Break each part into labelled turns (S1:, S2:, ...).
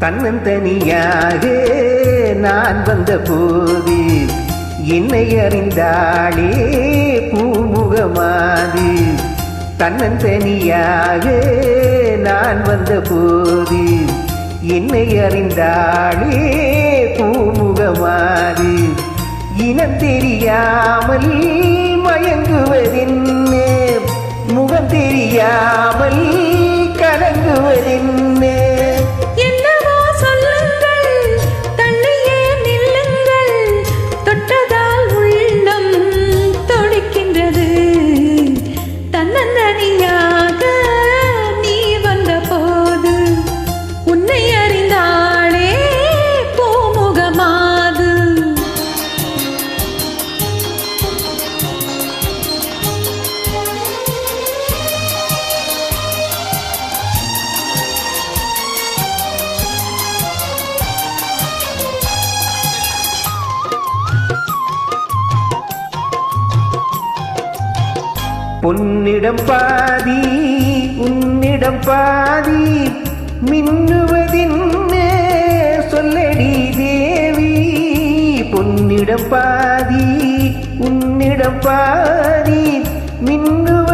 S1: தன்னந்தனியாக நான் வந்த போது என்னை அறிந்தாளே பூமுகமாது. தன்னந்தனியாக நான் வந்த போது என்னை அறிந்தாளே பூமுகமாது. இனம் தெரியாமல் மயங்குவதென்ன? முகம் தெரியாமல் கலங்குவதென்ன?
S2: தனியா
S1: பொன்னிடம் பாதி உன்னிடம் பாதி மின்னுவதின்ன சொல்லடி தேவி. பொன்னிடம் பாதி உன்னிடம் பாதி மின்னுவ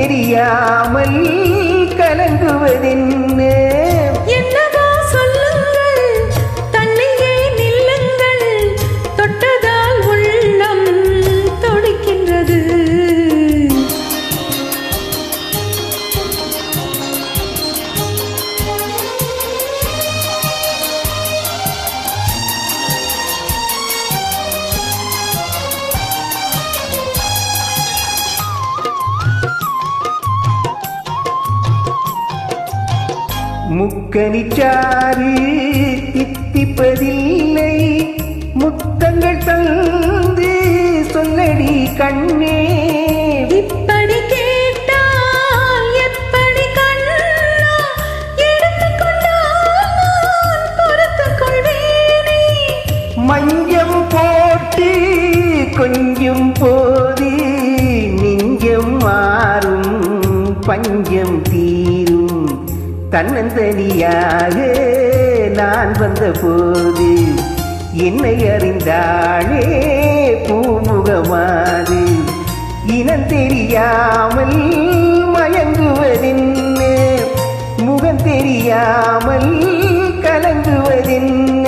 S1: தெரியாமல் கலங்குவதென்ன முக்கனிச்சாறு தித்திப்பதில்லை. முத்தங்கள் தந்து சொல்லடி கண்ணே.
S2: இப்படி கேட்டால் எப்படி கண்ணா? எடுத்துக்கொண்டால் பொறுத்துக் கொள்வேனே
S1: மஞ்சம் போட்டு கொஞ்சம் போது நெஞ்சம் மாறும் பஞ்சம் தன்னந்தனியாக நான் வந்த போது என்னை அறிந்தாளே பூமுகமாது. இனம் தெரியாமல் மயங்குவதென்ன முகம் தெரியாமல் கலங்குவதென்ன